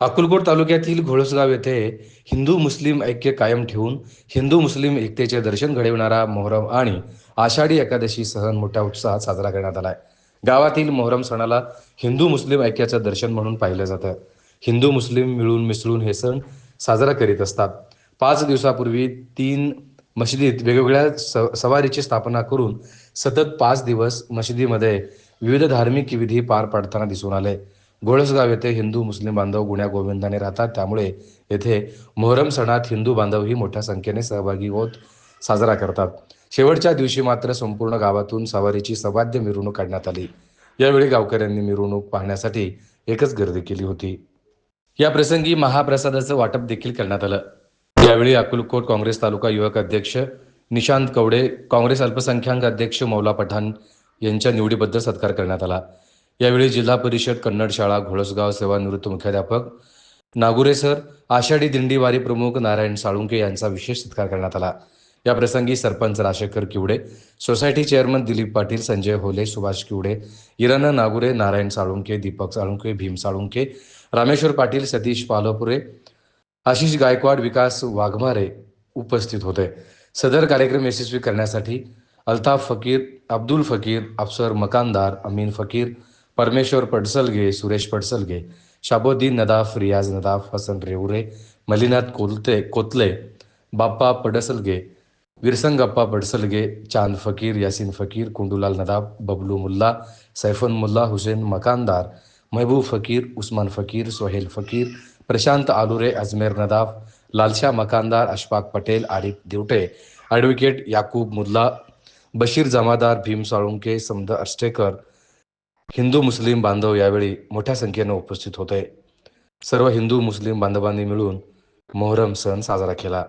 अक्कलकोट तालुक्यातील घोळसगाव येथे हिंदू मुस्लिम ऐक्य कायम ठेवून हिंदू मुस्लिम एकतेचे दर्शन घडविणारा मोहरम आणि आषाढी एकादशी सण मोठ्या उत्साहात साजरा करण्यात आलाय. गावातील मोहरम सणाला हिंदू मुस्लिम ऐक्याचं दर्शन म्हणून पाहिलं जातं. हिंदू मुस्लिम मिळून मिसळून हे सण साजरा करीत असतात. पाच दिवसापूर्वी तीन मशिदीत वेगवेगळ्या स सवारीची स्थापना करून सतत पाच दिवस मशिदीमध्ये विविध धार्मिक विधी पार पाडताना दिसून आले. घोळसगाव येथे हिंदू मुस्लिम बांधव गुण्या गोविंदाने राहतात. त्यामुळे येथे मोहरम सणात हिंदू बांधवही मोठ्या संख्येने सहभागी होत साजरा करतात. शेवटच्या दिवशी मात्र संपूर्ण गावातून सवारीची सवाद्य मिरवणूक काढण्यात आली. यावेळी गावकऱ्यांनी मिरवणूक पाहण्यासाठी एकच गर्दी केली होती. या प्रसंगी महाप्रसादाचं वाटप देखील करण्यात आलं. यावेळी अकुलकोट काँग्रेस तालुका युवक अध्यक्ष निशांत कवडे काँग्रेस अल्पसंख्याक अध्यक्ष मौला पठाण यांच्या निवडीबद्दल सत्कार करण्यात आला. यावेळी जिल्हा परिषद कन्नड शाळा घोळसगाव सेवानिवृत्त मुख्याध्यापक नागुरे सर आषाढी दिंडीवारी प्रमुख नारायण साळुंके यांचा विशेष सत्कार करण्यात आला. या प्रसंगी सरपंच राशेखर किवडे सोसायटी चेअरमन दिलीप पाटील संजय होले सुभाष किवडे इराना नागुरे नारायण साळुंके दीपक साळुंके भीम साळुंके रामेश्वर पाटील सतीश पालोपुरे आशिष गायकवाड विकास वाघमारे उपस्थित होते. सदर कार्यक्रम यशस्वी करण्यासाठी अल्ताफ फकीर अब्दुल फकीर अफसर मकानदार अमीन फकीर परमेश्वर पडसलगे सुरेश पडसलगे शाबोद्दीन नदाफ रियाज नदाफ हसन रेवरे मलिनाथ कोलते कोतले बाप्पा पडसलगे विरसंगप्पा पडसलगे चांद फकीर यासीन फकीर कुंडूलाल नदाफ बबलू मुल्ला सैफन मुल्ला हुसेन मकानदार महबूब फकीर उस्मान फकीर सोहेल फकीर प्रशांत आलुरे अजमेर नदाफ लालशा मकानदार अशफाक पटेल आरिफ दिवटे ॲडव्होकेट याकूब मुल्ला बशीर जमादार भीम साळुंके समद अर्ष्टेकर हिंदू मुस्लिम बांधव यावेळी मोठ्या संख्येनं उपस्थित होते. सर्व हिंदू मुस्लिम बांधवांनी मिळून मोहरम सण साजरा केला.